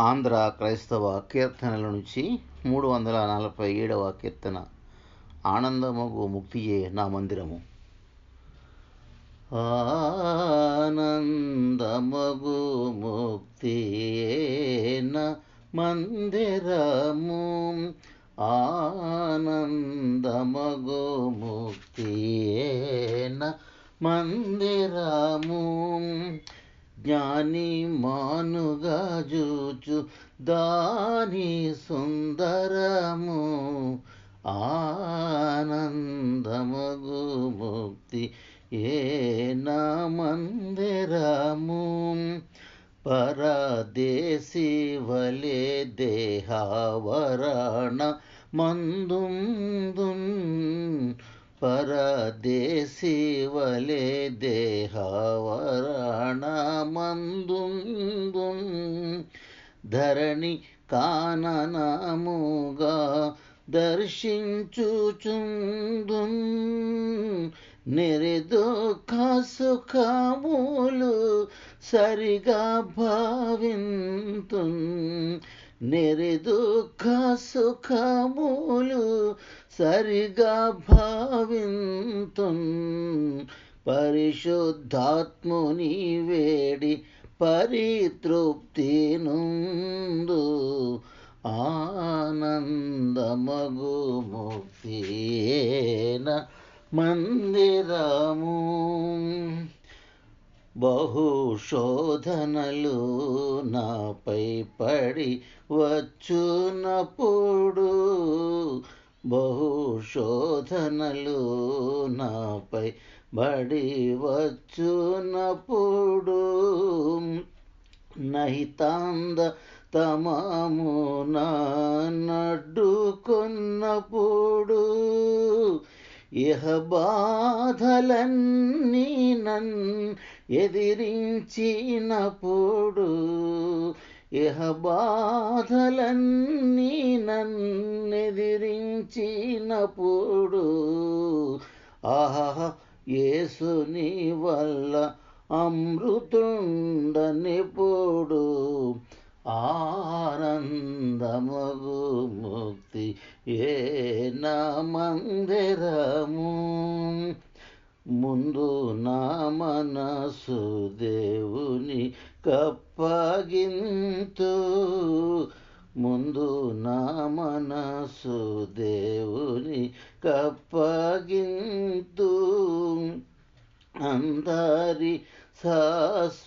ఆంధ్ర క్రైస్తవ కీర్తనల నుంచి మూడు వందల నలభై ఏడవ కీర్తన ఆనందమగు ముక్తియే నా మందిరము. ఆనందమగు ముక్తియే నా మందిరము. ఆనందమగు ముక్తియే నా మందిరము. జ్ఞాని మానుగా జూచు దాని సుందరము ఆనందమగు ముక్తి ఏ నా మందిరము. పరదేశి వలే దేహావరణ మందుందున్. పరదేశి వలే దేహావరణ ధరణి కాననముగా దర్శించుచుందు నిర్దుఃఖ సుఖములు సరిగా భావింతు నిర్దుఃఖ సుఖములు సరిగా భావింతు పరిశుద్ధాత్ముని వేడి పరితృప్తి నుందు ఆనందమగు ముక్తియేన మందిరము. బహుశోధనలు నాపై పడి వచ్చునప్పుడు బహుశోధనలు నాపై బడి వచ్చునప్పుడు నహితాంద తమమున నడ్డుకొన్నప్పుడు ఇహ బాధలన్నీ నన్ ఎదిరించినప్పుడు ఇహ బాధలన్నీ నన్నెదిరించినప్పుడు ఆహా యేసుని వల్ల అమృతుండనిప్పుడు ఆనందమగు ముక్తి ఏ నా మందిరము? ముందు నా మనసు దేవుని కప్పగింతు. ముందు నా మనసు దేవుని కప్పగింతు. అందరి సస్మతుల్యముగా